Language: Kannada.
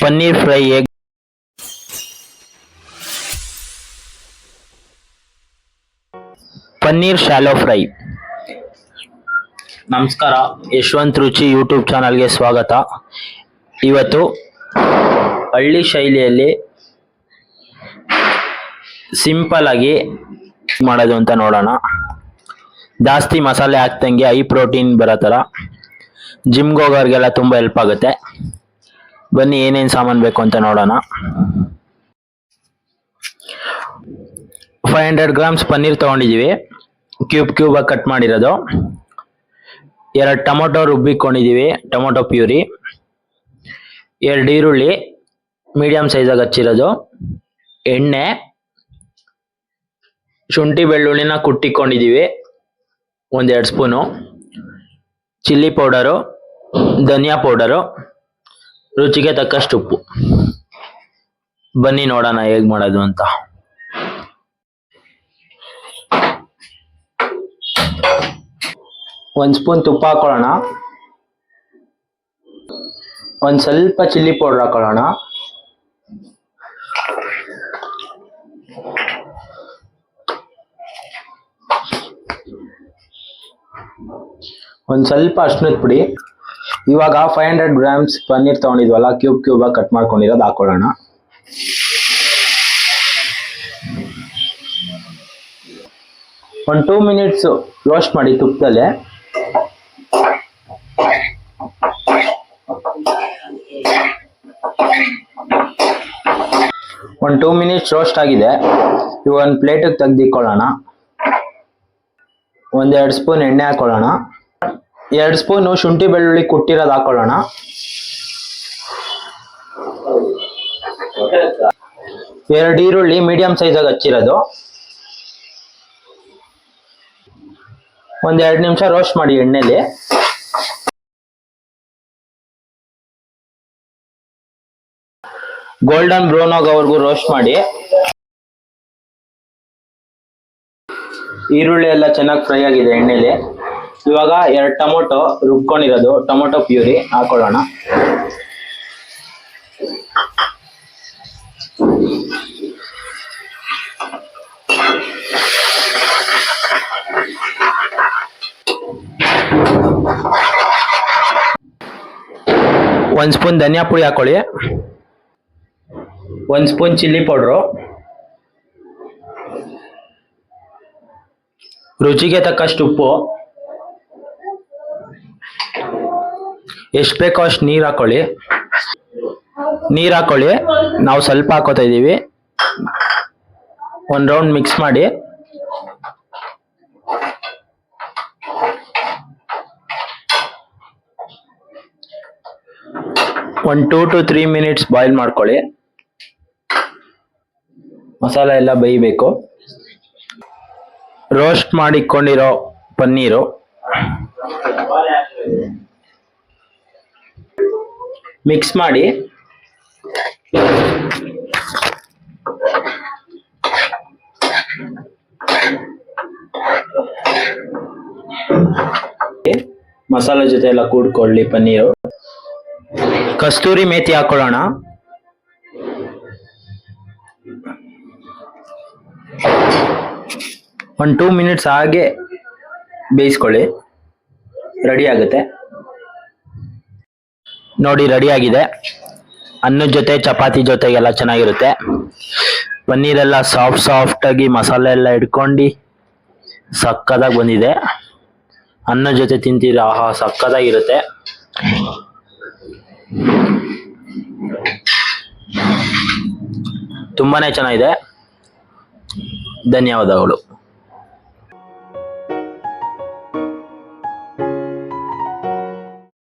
Paneer fry egg paneer shallow fry. ನಮಸ್ಕಾರ, ಯಶವಂತ್ ರುಚಿ ಯೂಟ್ಯೂಬ್ ಚಾನಲ್ಗೆ ಸ್ವಾಗತ. ಇವತ್ತು ಹಳ್ಳಿ ಶೈಲಿಯಲ್ಲಿ ಸಿಂಪಲ್ ಆಗಿ ಮಾಡೋದು ಅಂತ ನೋಡೋಣ. ಜಾಸ್ತಿ ಮಸಾಲೆ ಹಾಕ್ದಂಗೆ ಹೈ ಪ್ರೋಟೀನ್ ಬರೋ ಥರ. ಜಿಮ್ಗೆ ಹೋಗೋರಿಗೆಲ್ಲ ತುಂಬ ಹೆಲ್ಪ್ ಆಗುತ್ತೆ. ಬನ್ನಿ, ಏನೇನು ಸಾಮಾನು ಬೇಕು ಅಂತ ನೋಡೋಣ. ಫೈವ್ ಹಂಡ್ರೆಡ್ ಗ್ರಾಮ್ಸ್ ಪನ್ನೀರ್ ತೊಗೊಂಡಿದ್ದೀವಿ ಕ್ಯೂಬ್ ಕ್ಯೂಬಾಗಿ ಕಟ್ ಮಾಡಿರೋದು. ಎರಡು ಟೊಮೊಟೊ ರುಬ್ಬಿಕೊಂಡಿದ್ದೀವಿ ಟೊಮೊಟೊ ಪ್ಯೂರಿ. ಎರಡು ಈರುಳ್ಳಿ ಮೀಡಿಯಮ್ ಸೈಜಾಗಿ ಹಚ್ಚಿರೋದು. ಎಣ್ಣೆ, ಶುಂಠಿ ಬೆಳ್ಳುಳ್ಳಿನ ಕುಟ್ಟಿಕೊಂಡಿದ್ದೀವಿ ಒಂದೆರಡು ಸ್ಪೂನು ಚಿಲ್ಲಿ ಪೌಡರು ಧನಿಯಾ ಪೌಡರು ರುಚಿಗೆ ತಕ್ಕಷ್ಟು ಉಪ್ಪು. ಬನ್ನಿ ನೋಡೋಣ ಹೇಗೆ ಮಾಡೋದು ಅಂತ. ಒಂದು ಸ್ಪೂನ್ ತುಪ್ಪ ಹಾಕೊಳ್ಳೋಣ. ಒಂದು ಸ್ವಲ್ಪ ಚಿಲ್ಲಿ ಪೌಡರ್ ಹಾಕೊಳ್ಳೋಣ. ಒಂದು ಸ್ವಲ್ಪ ಅರ್ಶಿನದ ಪುಡಿ. ಇವಾಗ ಫೈವ್ ಹಂಡ್ರೆಡ್ ಗ್ರಾಮ್ಸ್ ಪನ್ನೀರ್ ತಗೊಂಡಿದ್ವಲ್ಲ ಕ್ಯೂಬ್ ಕ್ಯೂಬಾಗಿ ಕಟ್ ಮಾಡ್ಕೊಂಡಿರೋದು ಹಾಕೊಳ್ಳೋಣ. ಒಂದು ಟೂ ಮಿನಿಟ್ಸ್ ರೋಸ್ಟ್ ಮಾಡಿ ತುಪ್ಪದಲ್ಲೇ. ಒಂದು ಟೂ ಮಿನಿಟ್ಸ್ ರೋಸ್ಟ್ ಆಗಿದೆ. ಇವಾಗ ಒಂದು ಪ್ಲೇಟಿಗೆ ತೆಗೆದಿಕ್ಕೊಳ್ಳೋಣ ಒಂದೆರಡು ಸ್ಪೂನ್ ಎಣ್ಣೆ ಹಾಕೊಳ್ಳೋಣ. ಎರಡು ಸ್ಪೂನು ಶುಂಠಿ ಬೆಳ್ಳುಳ್ಳಿ ಕುಟ್ಟಿರೋದು ಹಾಕೊಳ್ಳೋಣ. ಎರಡು ಈರುಳ್ಳಿ ಮೀಡಿಯಂ ಸೈಜಾಗಿ ಹಚ್ಚಿರೋದು. ಒಂದ್ ಎರಡು ನಿಮಿಷ ರೋಸ್ಟ್ ಮಾಡಿ ಎಣ್ಣೆಲಿ. ಗೋಲ್ಡನ್ ಬ್ರೌನ್ ಆಗೋವರೆಗೂ ರೋಸ್ಟ್ ಮಾಡಿ. ಈರುಳ್ಳಿ ಎಲ್ಲ ಚೆನ್ನಾಗಿ ಫ್ರೈ ಆಗಿದೆ ಎಣ್ಣೆಲಿ. ಇವಾಗ ಎರಡು ಟೊಮೊಟೊ ರುಬ್ಕೊಂಡಿರೋದು, ಟೊಮೊಟೊ ಪ್ಯೂರಿ ಹಾಕೊಳ್ಳೋಣ. ಒಂದು ಸ್ಪೂನ್ ಧನಿಯಾ ಪುಡಿ ಹಾಕೊಳ್ಳಿ. ಒಂದು ಸ್ಪೂನ್ ಚಿಲ್ಲಿ ಪೌಡ್ರು. ರುಚಿಗೆ ತಕ್ಕಷ್ಟು ಉಪ್ಪು. ಎಷ್ಟು ಬೇಕೋ ಅಷ್ಟು ನೀರು ಹಾಕೊಳ್ಳಿ. ನೀರು ಹಾಕೊಳ್ಳಿ. ನಾವು ಸ್ವಲ್ಪ ಹಾಕೋತಾ ಇದ್ದೀವಿ ಒಂದು ರೌಂಡ್ ಮಿಕ್ಸ್ ಮಾಡಿ. ಒಂದು two to three minutes boil ಮಾಡ್ಕೊಳ್ಳಿ. ಮಸಾಲ ಎಲ್ಲ ಬೇಯಬೇಕು. ರೋಸ್ಟ್ ಮಾಡಿಕೊಂಡಿರೋ ಪನ್ನೀರು. ಮಿಕ್ಸ್ ಮಾಡಿ. ಮಸಾಲೆ ಜೊತೆ ಎಲ್ಲ ಕೂಡ್ಕೊಳ್ಳಿ ಪನ್ನೀರು. ಕಸ್ತೂರಿ ಮೇಥಿ ಹಾಕೊಳ್ಳೋಣ. ಒಂದು ಟೂ ಮಿನಿಟ್ಸ್ ಹಾಗೆ ಬೇಯಿಸ್ಕೊಳ್ಳಿ. ರೆಡಿ ಆಗುತ್ತೆ. ನೋಡಿ ರೆಡಿ ಆಗಿದೆ. ಅನ್ನದ ಜೊತೆ, ಚಪಾತಿ ಜೊತೆಗೆಲ್ಲ ಚೆನ್ನಾಗಿರುತ್ತೆ. ಪನ್ನೀರೆಲ್ಲ ಸಾಫ್ಟ್ ಸಾಫ್ಟ್ ಆಗಿ ಮಸಾಲೆ ಎಲ್ಲ ಹಿಡ್ಕೊಂಡು ಸಕ್ಕದಾಗಿ ಬಂದಿದೆ. ಅನ್ನ ಜೊತೆ ತಿಂತೀರ? ಆಹಾ ಸಕ್ಕದಾಗಿರುತ್ತೆ ತುಂಬಾನೇ ಚೆನ್ನಾಗಿದೆ. ಧನ್ಯವಾದಗಳು.